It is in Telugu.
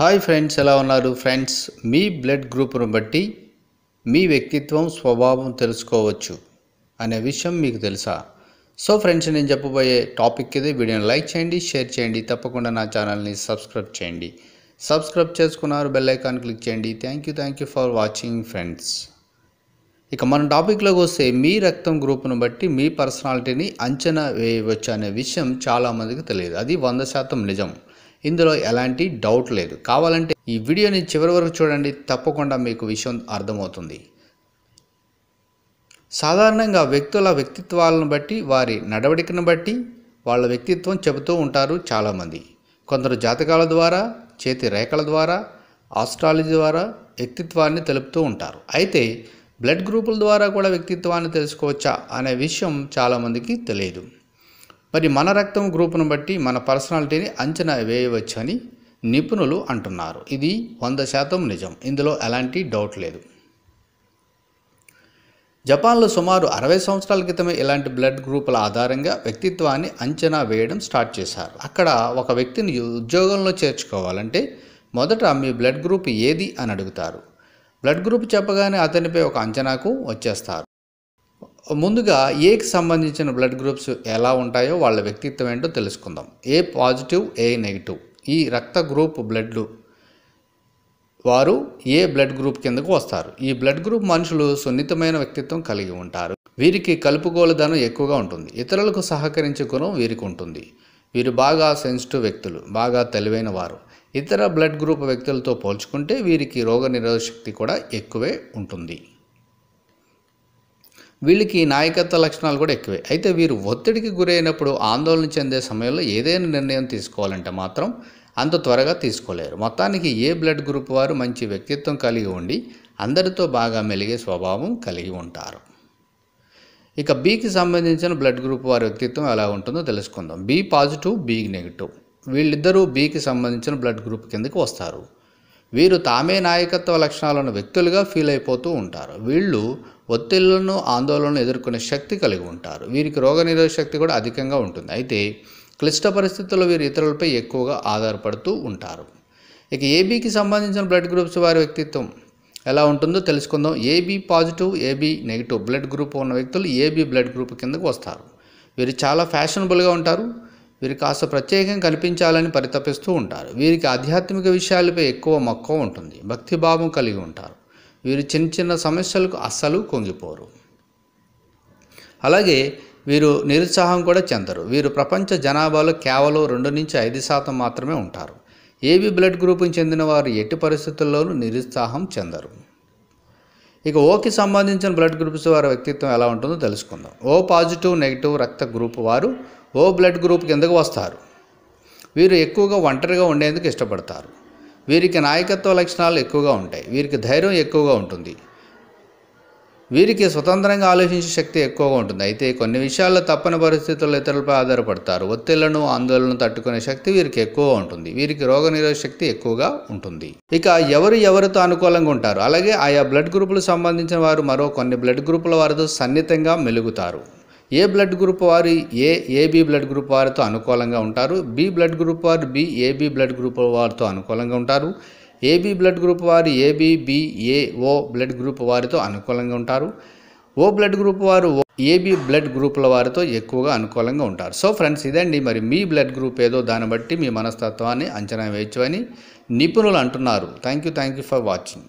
హాయ్ ఫ్రెండ్స్ ఎలా ఉన్నారు? ఫ్రెండ్స్ మీ బ్లడ్ గ్రూప్ను బట్టి మీ వ్యక్తిత్వం స్వభావం తెలుసుకోవచ్చు అనే విషయం మీకు తెలుసా? సో ఫ్రెండ్స్ నేను చెప్పబోయే టాపిక్ ఇది. వీడియోని లైక్ చేయండి షేర్ చేయండి. తప్పకుండా నా ఛానల్ని సబ్స్క్రైబ్ చేయండి. సబ్స్క్రైబ్ చేసుకున్నారు బెల్ ఐకాన్ క్లిక్ చేయండి. Thank you thank you for watching friends. ఇక మన టాపిక్లోకి వస్తే మీ రక్తం గ్రూప్ను బట్టి మీ పర్సనాలిటీని అంచనా వేయవచ్చు అనే విషయం చాలామందికి తెలియదు. అది వంద శాతం నిజం. ఇందులో ఎలాంటి డౌట్ లేదు. కావాలంటే ఈ వీడియోని చివరి వరకు చూడండి. తప్పకుండా మీకు విషయం అర్థమవుతుంది. సాధారణంగా వ్యక్తుల వ్యక్తిత్వాలను బట్టి వారి నడవడికను బట్టి వాళ్ళ వ్యక్తిత్వం చెబుతూ ఉంటారు చాలామంది. కొందరు జాతకాల ద్వారా చేతి రేఖల ద్వారా ఆస్ట్రాలజీ ద్వారా వ్యక్తిత్వాన్ని తెలుపుతూ ఉంటారు. అయితే బ్లడ్ గ్రూపుల ద్వారా కూడా వ్యక్తిత్వాన్ని తెలుసుకోవచ్చా అనే విషయం చాలామందికి తెలియదు. మరి మన రక్తం గ్రూపును బట్టి మన పర్సనాలిటీని అంచనా వేయవచ్చని నిపుణులు అంటున్నారు. ఇది వంద శాతం నిజం. ఇందులో ఎలాంటి డౌట్ లేదు. జపాన్లో సుమారు అరవై సంవత్సరాల క్రితమే ఇలాంటి బ్లడ్ గ్రూపుల ఆధారంగా వ్యక్తిత్వాన్ని అంచనా వేయడం స్టార్ట్ చేశారు. అక్కడ ఒక వ్యక్తిని ఉద్యోగంలో చేర్చుకోవాలంటే మొదట మీ బ్లడ్ గ్రూప్ ఏది అని అడుగుతారు. బ్లడ్ గ్రూప్ చెప్పగానే అతనిపై ఒక అంచనాకు వచ్చేస్తారు. ముందుగా ఏకి సంబంధించిన బ్లడ్ గ్రూప్స్ ఎలా ఉంటాయో వాళ్ళ వ్యక్తిత్వం ఏంటో తెలుసుకుందాం. ఏ పాజిటివ్ ఏ నెగిటివ్ ఈ రక్త గ్రూప్ బ్లడ్లు వారు ఏ బ్లడ్ గ్రూప్ కిందకు వస్తారు. ఈ బ్లడ్ గ్రూప్ మనుషులు సున్నితమైన వ్యక్తిత్వం కలిగి ఉంటారు. వీరికి కలుపుగోలుదనం ఎక్కువగా ఉంటుంది. ఇతరులకు సహకరించే గుణం వీరికి ఉంటుంది. వీరు బాగా సెన్సిటివ్ వ్యక్తులు బాగా తెలివైన వారు. ఇతర బ్లడ్ గ్రూప్ వ్యక్తులతో పోల్చుకుంటే వీరికి రోగ నిరోధక శక్తి కూడా ఎక్కువే ఉంటుంది. వీళ్ళకి నాయకత్వ లక్షణాలు కూడా ఎక్కువే. అయితే వీరు ఒత్తిడికి గురైనప్పుడు ఆందోళన చెందే సమయంలో ఏదైనా నిర్ణయం తీసుకోవాలంటే మాత్రం అంత త్వరగా తీసుకోలేరు. మొత్తానికి ఏ బ్లడ్ గ్రూప్ వారు మంచి వ్యక్తిత్వం కలిగి ఉండి అందరితో బాగా మెలిగే స్వభావం కలిగి ఉంటారు. ఇక బీకి సంబంధించిన బ్లడ్ గ్రూప్ వారి వ్యక్తిత్వం ఎలా ఉంటుందో తెలుసుకుందాం. B positive B negative. వీళ్ళిద్దరూ బీకి సంబంధించిన బ్లడ్ గ్రూప్ కిందకి వస్తారు. వీరు తామే నాయకత్వ లక్షణాలను వ్యక్తులుగా ఫీల్ అయిపోతూ ఉంటారు. వీళ్ళు ఒత్తిళ్ళను ఆందోళనను ఎదుర్కొనే శక్తి కలిగి ఉంటారు. వీరికి రోగనిరోధక శక్తి కూడా అధికంగా ఉంటుంది. అయితే క్లిష్ట పరిస్థితుల్లో వీరు ఇతరులపై ఎక్కువగా ఆధారపడుతూ ఉంటారు. ఇక ఏబీకి సంబంధించిన బ్లడ్ గ్రూప్స్ వారి వ్యక్తిత్వం ఎలా ఉంటుందో తెలుసుకుందాం. AB positive AB negative. Blood group ఉన్న వ్యక్తులు ఏబీ బ్లడ్ గ్రూప్ కిందకు వస్తారు. వీరు చాలా ఫ్యాషనబుల్గా ఉంటారు. వీరు కాస్త ప్రత్యేకంగా కనిపించాలని పరితపిస్తూ ఉంటారు. వీరికి ఆధ్యాత్మిక విషయాలపై ఎక్కువ మక్కువ ఉంటుంది. భక్తిభావం కలిగి ఉంటారు. వీరు చిన్న చిన్న సమస్యలకు అస్సలు కొంగిపోరు. అలాగే వీరు నిరుత్సాహం కూడా చెందరు. వీరు ప్రపంచ జనాభాలో కేవలం రెండు నుంచి ఐదు శాతం మాత్రమే ఉంటారు. ఏబీ బ్లడ్ గ్రూప్కి చెందిన వారు ఎట్టి పరిస్థితుల్లోనూ నిరుత్సాహం చెందరు. ఇక ఓకి సంబంధించిన బ్లడ్ గ్రూప్స్ వారి వ్యక్తిత్వం ఎలా ఉంటుందో తెలుసుకుందాం. ఓ పాజిటివ్ నెగిటివ్ రక్త గ్రూప్ వారు ఓ బ్లడ్ గ్రూప్ కిందకు వస్తారు. వీరు ఎక్కువగా ఒంటరిగా ఉండేందుకు ఇష్టపడతారు. వీరికి నాయకత్వ లక్షణాలు ఎక్కువగా ఉంటాయి. వీరికి ధైర్యం ఎక్కువగా ఉంటుంది. వీరికి స్వతంత్రంగా ఆలోచించే శక్తి ఎక్కువగా ఉంటుంది. అయితే కొన్ని విషయాల్లో తప్పని పరిస్థితుల్లో ఇతరులపై ఆధారపడతారు. ఒత్తిళ్ళను ఆందోళనను తట్టుకునే శక్తి వీరికి ఎక్కువగా ఉంటుంది. వీరికి రోగనిరోధక శక్తి ఎక్కువగా ఉంటుంది. ఇక ఎవరు ఎవరితో అనుకూలంగా ఉంటారు? అలాగే ఆయా బ్లడ్ గ్రూపులకు సంబంధించిన వారు మరో కొన్ని బ్లడ్ గ్రూపుల వారితో సన్నిహితంగా మెలుగుతారు. ఏ బ్లడ్ గ్రూప్ వారు ఏ ఏబి బ్లడ్ గ్రూప్ వారితో అనుకూలంగా ఉంటారు? బి బ్లడ్ గ్రూప్ వారు బి ఏబి బ్లడ్ గ్రూప్ వారితో అనుకూలంగా ఉంటారు? ఏబీ బ్లడ్ గ్రూప్ వారు ఏబి బి బ్లడ్ గ్రూప్ వారితో అనుకూలంగా ఉంటారు? ఓ బ్లడ్ గ్రూప్ వారు ఏబీ బ్లడ్ గ్రూపుల వారితో ఎక్కువగా అనుకూలంగా ఉంటారు. సో ఫ్రెండ్స్ ఇదండి మరి మీ బ్లడ్ గ్రూప్ ఏదో దాన్ని బట్టి మీ మనస్తత్వాన్ని అంచనా వేయచ్చు అని నిపుణులు అంటున్నారు. Thank you thank you for watching.